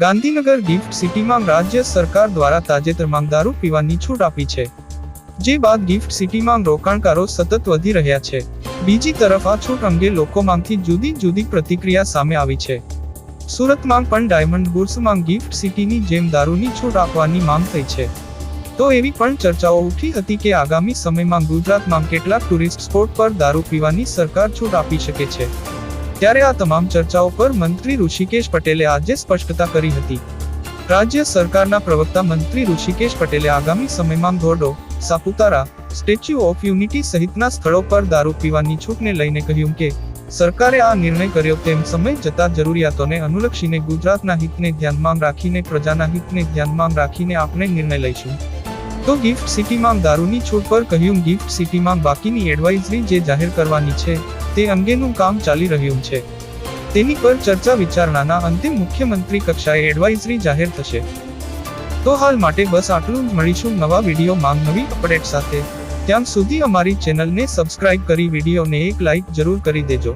Gandhinagar gift સિટીમાં રાજ્ય સરકાર દ્વારા તાજેતરમાં દારૂ પીવાની છૂટ આપી છે. જે બાદ ગિફ્ટ સિટીમાં રોકાણકારો સતત વધી રહ્યા છે. બીજી તરફ આ છૂટ અંગે લોકોમાંથી જુદી જુદી પ્રતિક્રિયા સામે આવી છે. સુરતમાં પણ ડાયમંડ બુર્સમાં ગિફ્ટ સિટીની જેમ દારૂની છૂટ આપવાની માંગ થઈ છે. તો એવી પણ ચર્ચાઓ ઉઠી હતી કે આગામી સમયમાં ગુજરાતમાં કેટલાક ટુરિસ્ટ સ્પોટ પર દારૂ પીવાની સરકાર છૂટ આપી શકે છે. ત્યારે આ તમામ ચર્ચાઓ પર મંત્રી ઋષિકેશ પટેલે આજે સ્પષ્ટતા કરી હતી. રાજ્ય સરકારના પ્રવક્તા મંત્રી ઋષિકેશ પટેલે આગામી સમયમાં Dhordo Saputara, statue of unity સહિતના સ્થળો પર દારૂ પીવાની છૂટને લઈને કહ્યું કે, સરકારે આ નિર્ણય કર્યો તેમ સમય જતા જરૂરિયાતોને અનુલક્ષીને ગુજરાતના હિતને ધ્યાનમાં રાખીને, પ્રજાના હિતને ધ્યાનમાં રાખીને આપણે નિર્ણય લઈશું. તો ગિફ્ટ સિટીમાં દારૂની છૂટ પર કહ્યું ગિફ્ટ સિટીમાં બાકીની એડવાઇઝરી જે જાહેર કરવાની છે તે અંગેનું કામ ચાલી રહ્યું છે. તેની પર ચર્ચા વિચારણાના અંતે મુખ્યમંત્રી કક્ષાએ એડવાઇઝરી જાહેર થશે. તો હાલ માટે બસ આટલું જ. મળીશું નવા વીડિયો માંગ નવી અપડેટ સાથે. ત્યાં સુધી અમારી ચેનલને સબસ્ક્રાઇબ કરી વિડીયોને એક લાઇક જરૂર કરી દેજો.